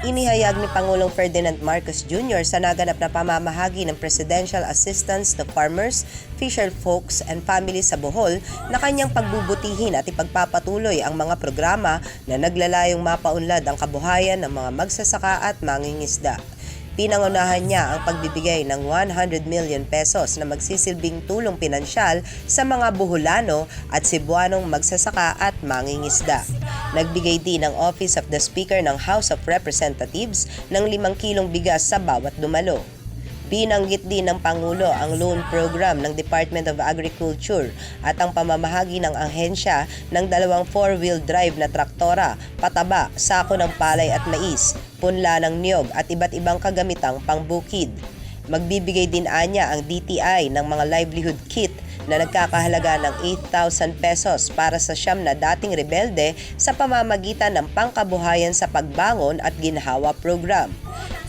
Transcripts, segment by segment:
Inihayag ni Pangulong Ferdinand Marcos Jr. sa naganap na pamamahagi ng Presidential Assistance to Farmers, Fisher Folks and Families sa Bohol na kanyang pagbubutihin at ipagpapatuloy ang mga programa na naglalayong mapaunlad ang kabuhayan ng mga magsasaka at mangingisda. Pinangunahan niya ang pagbibigay ng 100 million pesos na magsisilbing tulong pinansyal sa mga Buholano at Cebuanong magsasaka at mangingisda. Nagbigay din ang Office of the Speaker ng House of Representatives ng 5 kilong bigas sa bawat dumalo. Binanggit din ng Pangulo ang loan program ng Department of Agriculture at ang pamamahagi ng ahensya ng dalawang four-wheel drive na traktora, pataba, sako ng palay at mais, punla ng niyog at iba't ibang kagamitang pangbukid. Magbibigay din anya ang DTI ng mga livelihood kit na nagkakahalaga ng 8,000 pesos para sa siyam na dating rebelde sa pamamagitan ng pangkabuhayan sa pagbangon at ginhawa program.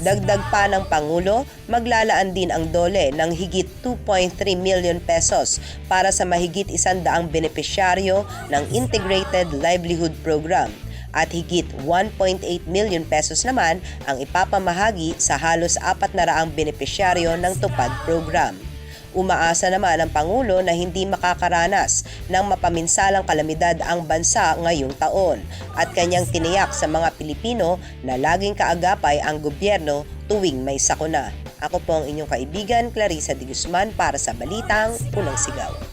Dagdag pa ng Pangulo, maglalaan din ang dole ng higit 2.3 million pesos para sa mahigit isandaang benepisyaryo ng Integrated Livelihood Program at higit 1.8 million pesos naman ang ipapamahagi sa halos apat na raang benepisyaryo ng Tupad Program. Umaasa naman ang Pangulo na hindi makakaranas ng mapaminsalang kalamidad ang bansa ngayong taon at kanyang tiniyak sa mga Pilipino na laging kaagapay ang gobyerno tuwing may sakuna. Ako po ang inyong kaibigan, Clarissa de Guzman para sa Balitang Unang Sigaw.